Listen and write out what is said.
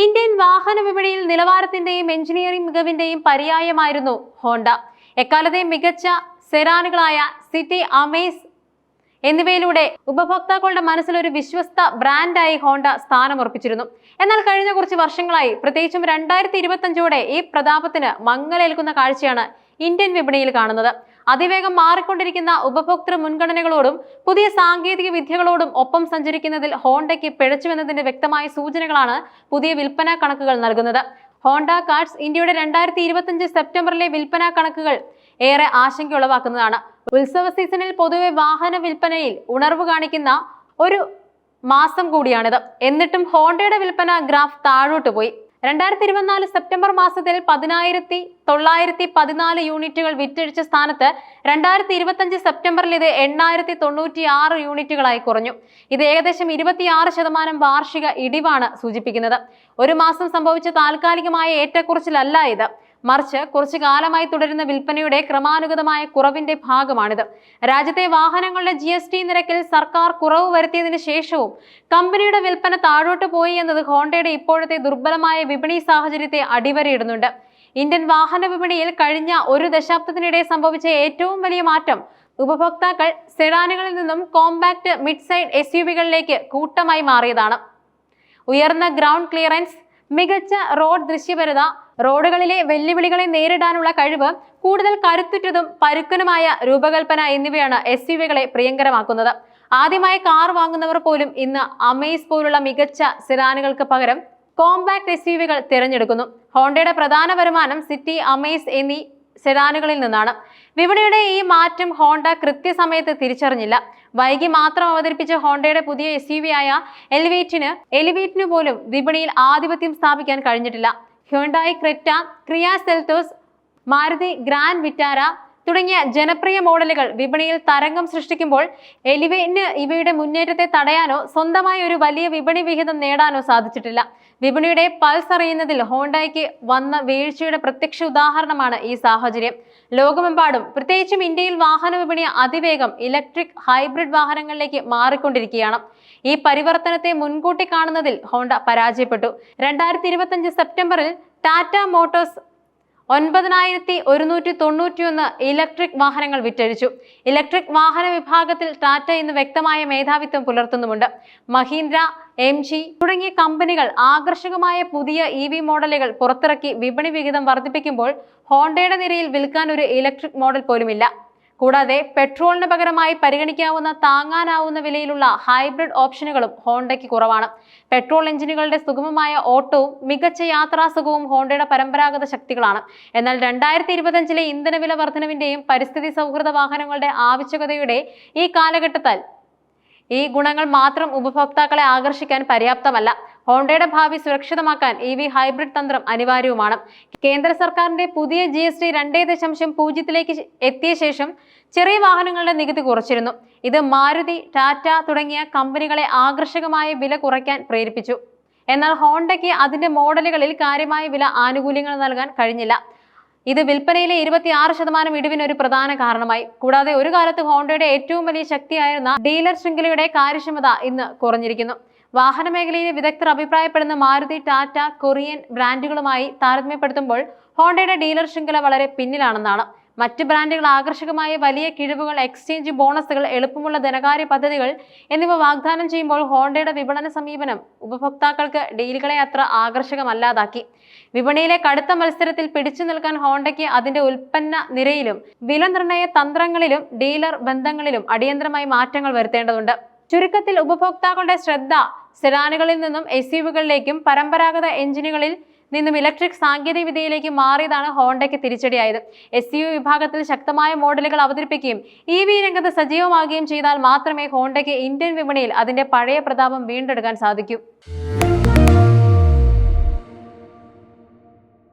Indian വാഹന വിപണിയിൽ നിലവാരത്തിന്റെയും engineering മികവിന്റെയും പര്യായമായിരുന്നു Honda. എക്കാലത്തെയും മികച്ച സെറാനുകളായ സിറ്റി അമേസ് എന്നിവയിലൂടെ ഉപഭോക്താക്കളുടെ മനസ്സിൽ ഒരു വിശ്വസ്ത ബ്രാൻഡായി ഹോണ്ട സ്ഥാനമുറപ്പിച്ചിരുന്നു. എന്നാൽ കഴിഞ്ഞ കുറച്ച് വർഷങ്ങളായി പ്രത്യേകിച്ചും രണ്ടായിരത്തി ഇരുപത്തഞ്ചോടെ ഈ പ്രതാപത്തിന് മങ്ങലേൽക്കുന്ന കാഴ്ചയാണ് ഇന്ത്യൻ വിപണിയിൽ കാണുന്നത്. അതിവേഗം മാറിക്കൊണ്ടിരിക്കുന്ന ഉപഭോക്തൃ മുൻഗണനകളോടും പുതിയ സാങ്കേതിക വിദ്യകളോടും ഒപ്പം സഞ്ചരിക്കുന്നതിൽ ഹോണ്ടയ്ക്ക് പിഴച്ചുവെന്നതിന്റെ വ്യക്തമായ സൂചനകളാണ് പുതിയ വിൽപ്പന കണക്കുകൾ നൽകുന്നത്. ഹോണ്ട കാർഡ്സ് ഇന്ത്യയുടെ രണ്ടായിരത്തി ഇരുപത്തിയഞ്ച് സെപ്റ്റംബറിലെ വിൽപ്പന കണക്കുകൾ ഏറെ ആശങ്ക ഉളവാക്കുന്നതാണ്. ഉത്സവ സീസണിൽ പൊതുവെ വാഹന വിൽപ്പനയിൽ ഉണർവ് കാണിക്കുന്ന ഒരു മാസം കൂടിയാണിത്. എന്നിട്ടും ഹോണ്ടയുടെ വിൽപ്പന ഗ്രാഫ് താഴോട്ട് പോയി. രണ്ടായിരത്തി ഇരുപത്തിനാല് സെപ്റ്റംബർ മാസത്തിൽ പതിനായിരത്തി തൊള്ളായിരത്തി പതിനാല് യൂണിറ്റുകൾ വിറ്റഴിച്ച സ്ഥാനത്ത് രണ്ടായിരത്തി ഇരുപത്തഞ്ച് സെപ്റ്റംബറിൽ ഇത് എണ്ണായിരത്തി തൊണ്ണൂറ്റി ആറ് യൂണിറ്റുകളായി കുറഞ്ഞു. ഇത് ഏകദേശം ഇരുപത്തിയാറ് ശതമാനം വാർഷിക ഇടിവാണ് സൂചിപ്പിക്കുന്നത്. ഒരു മാസം സംഭവിച്ച താൽക്കാലികമായ ഏറ്റക്കുറച്ചിലല്ല ഇത്. മറിച്ച് കുറച്ചു കാലമായി തുടരുന്ന വിൽപ്പനയുടെ ക്രമാനുഗതമായ കുറവിന്റെ ഭാഗമാണിത്. രാജ്യത്തെ വാഹനങ്ങളുടെ ജി എസ് ടി നിരക്കിൽ സർക്കാർ കുറവ് വരുത്തിയതിനു ശേഷവും കമ്പനിയുടെ വിൽപ്പന താഴോട്ട് പോയി എന്നത് ഹോണ്ടയുടെ ഇപ്പോഴത്തെ ദുർബലമായ വിപണി സാഹചര്യത്തെ അടിവരയിടുന്നുണ്ട്. ഇന്ത്യൻ വാഹന വിപണിയിൽ കഴിഞ്ഞ ഒരു ദശാബ്ദത്തിനിടെ സംഭവിച്ച ഏറ്റവും വലിയ മാറ്റം ഉപഭോക്താക്കൾ സെഡാനുകളിൽ നിന്നും compact mid side S U വികളിലേക്ക് കൂട്ടമായി മാറിയതാണ്. ഉയർന്ന ഗ്രൗണ്ട് ക്ലിയറൻസ് മികച്ച റോഡ് ദൃശ്യപരത റോഡുകളിലെ വെല്ലുവിളികളെ നേരിടാനുള്ള കഴിവ് കൂടുതൽ കരുത്തുറ്റതും പരുക്കനുമായ രൂപകൽപ്പന എന്നിവയാണ് എസ് യു വികളെ പ്രിയങ്കരമാക്കുന്നത്. ആദ്യമായി കാർ വാങ്ങുന്നവർ പോലും ഇന്ന് അമേസ് പോലുള്ള മികച്ച സിറാനുകൾക്ക് പകരം കോമ്പാക്ട് എസ് യു വികൾ തിരഞ്ഞെടുക്കുന്നു. ഹോണ്ടയുടെ പ്രധാന വരുമാനം സിറ്റി അമേസ് എന്നീ സെഡാനുകളിൽ നിന്നാണ്. വിപണിയുടെ ഈ മാറ്റം ഹോണ്ട കൃത്യസമയത്ത് തിരിച്ചറിഞ്ഞില്ല. വൈകി മാത്രം അവതരിപ്പിച്ച ഹോണ്ടയുടെ പുതിയ എസ് യു വി ആയ എലിവേറ്റിന് എലിവേറ്റിന് പോലും വിപണിയിൽ ആധിപത്യം സ്ഥാപിക്കാൻ കഴിഞ്ഞിട്ടില്ല. Hyundai Creta Kia Seltos Maruti Grand Vitara തുടങ്ങിയ ജനപ്രിയ മോഡലുകൾ വിപണിയിൽ തരംഗം സൃഷ്ടിക്കുമ്പോൾ എലിവേറ്റിന് ഇവയുടെ മുന്നേറ്റത്തെ തടയാനോ സ്വന്തമായി ഒരു വലിയ വിപണി വിഹിതം നേടാനോ സാധിച്ചിട്ടില്ല. വിപണിയുടെ പൾസ് അറിയുന്നതിൽ ഹോണ്ടയ്ക്ക് വന്ന വീഴ്ചയുടെ പ്രത്യക്ഷ ഉദാഹരണമാണ് ഈ സാഹചര്യം. ലോകമെമ്പാടും പ്രത്യേകിച്ചും ഇന്ത്യയിൽ വാഹന വിപണി അതിവേഗം ഇലക്ട്രിക് ഹൈബ്രിഡ് വാഹനങ്ങളിലേക്ക് മാറിക്കൊണ്ടിരിക്കുകയാണ്. ഈ പരിവർത്തനത്തെ മുൻകൂട്ടി കാണുന്നതിൽ ഹോണ്ട പരാജയപ്പെട്ടു. രണ്ടായിരത്തി സെപ്റ്റംബറിൽ ടാറ്റ മോട്ടോഴ്സ് ഒൻപതിനായിരത്തി ഒരുന്നൂറ്റി തൊണ്ണൂറ്റിയൊന്ന് ഇലക്ട്രിക് വാഹനങ്ങൾ വിറ്റഴിച്ചു. ഇലക്ട്രിക് വാഹന വിഭാഗത്തിൽ ടാറ്റ ഇന്ന് വ്യക്തമായ മേധാവിത്വം പുലർത്തുന്നുമുണ്ട്. മഹീന്ദ്ര എം ജി തുടങ്ങിയ കമ്പനികൾ ആകർഷകമായ പുതിയ ഇ വി മോഡലുകൾ പുറത്തിറക്കി വിപണി വിഹിതം വർദ്ധിപ്പിക്കുമ്പോൾ ഹോണ്ടയുടെ നിരയിൽ വിൽക്കാൻ ഒരു ഇലക്ട്രിക് മോഡൽ പോലുമില്ല. കൂടാതെ പെട്രോളിന് പകരമായി പരിഗണിക്കാവുന്ന താങ്ങാനാവുന്ന വിലയിലുള്ള ഹൈബ്രിഡ് ഓപ്ഷനുകളും ഹോണ്ടയ്ക്ക് കുറവാണ്. പെട്രോൾ എഞ്ചിനുകളുടെ സുഗമമായ ഓട്ടവും മികച്ച യാത്രാസുഖവും ഹോണ്ടയുടെ പരമ്പരാഗത ശക്തികളാണ്. എന്നാൽ രണ്ടായിരത്തി ഇരുപത്തഞ്ചിലെ ഇന്ധനവില വർധനവിന്റെയും പരിസ്ഥിതി സൗഹൃദ വാഹനങ്ങളുടെ ആവശ്യകതയുടെ ഈ കാലഘട്ടത്തിൽ ഈ ഗുണങ്ങൾ മാത്രം ഉപഭോക്താക്കളെ ആകർഷിക്കാൻ പര്യാപ്തമല്ല. ഹോണ്ടയുടെ ഭാവി സുരക്ഷിതമാക്കാൻ ഇ വി ഹൈബ്രിഡ് തന്ത്രം അനിവാര്യവുമാണ്. കേന്ദ്ര സർക്കാരിന്റെ പുതിയ ജി എസ് ടി രണ്ടേ ദശാംശം പൂജ്യത്തിലേക്ക് എത്തിയ ശേഷം ചെറിയ വാഹനങ്ങളുടെ നികുതി കുറച്ചിരുന്നു. ഇത് മാരുതി ടാറ്റ തുടങ്ങിയ കമ്പനികളെ ആകർഷകമായ വില കുറയ്ക്കാൻ പ്രേരിപ്പിച്ചു. എന്നാൽ ഹോണ്ടയ്ക്ക് അതിന്റെ മോഡലുകളിൽ കാര്യമായ വില ആനുകൂല്യങ്ങൾ നൽകാൻ കഴിഞ്ഞില്ല. ഇത് വിൽപ്പനയിലെ ഇരുപത്തിയാറ് ശതമാനം ഇടിവിന് ഒരു പ്രധാന കാരണമായി. കൂടാതെ ഒരു കാലത്ത് ഹോണ്ടയുടെ ഏറ്റവും വലിയ ശക്തിയായിരുന്ന ഡീലർ ശൃംഖലയുടെ കാര്യക്ഷമത ഇന്ന് കുറഞ്ഞിരിക്കുന്നു. വാഹന മേഖലയിലെ വിദഗ്ധർ അഭിപ്രായപ്പെടുന്ന മാരുതി ടാറ്റ കൊറിയൻ ബ്രാൻഡുകളുമായി താരതമ്യപ്പെടുത്തുമ്പോൾ ഹോണ്ടയുടെ ഡീലർ ശൃംഖല വളരെ പിന്നിലാണെന്നാണ്. മറ്റ് ബ്രാൻഡുകൾ ആകർഷകമായ വലിയ കിഴിവുകൾ എക്സ്ചേഞ്ച് ബോണസുകൾ എളുപ്പമുള്ള ധനകാര്യ പദ്ധതികൾ എന്നിവ വാഗ്ദാനം ചെയ്യുമ്പോൾ ഹോണ്ടയുടെ വിപണന സമീപനം ഉപഭോക്താക്കൾക്ക് ഡീലുകളെ അത്ര ആകർഷകമല്ലാതാക്കി. വിപണിയിലെ കടുത്ത മത്സരത്തിൽ പിടിച്ചു നിൽക്കാൻ ഹോണ്ടയ്ക്ക് അതിന്റെ ഉൽപ്പന്ന നിരയിലും വില നിർണയ തന്ത്രങ്ങളിലും ഡീലർ ബന്ധങ്ങളിലും അടിയന്തരമായി മാറ്റങ്ങൾ വരുത്തേണ്ടതുണ്ട്. ചുരുക്കത്തിൽ ഉപഭോക്താക്കളുടെ ശ്രദ്ധ സെഡാനുകളിൽ നിന്നും എസ് യുവികളിലേക്കും പരമ്പരാഗത എഞ്ചിനുകളിൽ നിന്നും ഇലക്ട്രിക് സാങ്കേതിക വിദ്യയിലേക്ക് മാറിയതാണ് ഹോണ്ടയ്ക്ക് തിരിച്ചടിയായത്. എസ് യു വിഭാഗത്തിൽ ശക്തമായ മോഡലുകൾ അവതരിപ്പിക്കുകയും ഇ വി രംഗത്ത് സജീവമാകുകയും ചെയ്താൽ മാത്രമേ ഹോണ്ടയ്ക്ക് ഇന്ത്യൻ വിപണിയിൽ അതിന്റെ പഴയ പ്രതാപം വീണ്ടെടുക്കാൻ സാധിക്കൂ.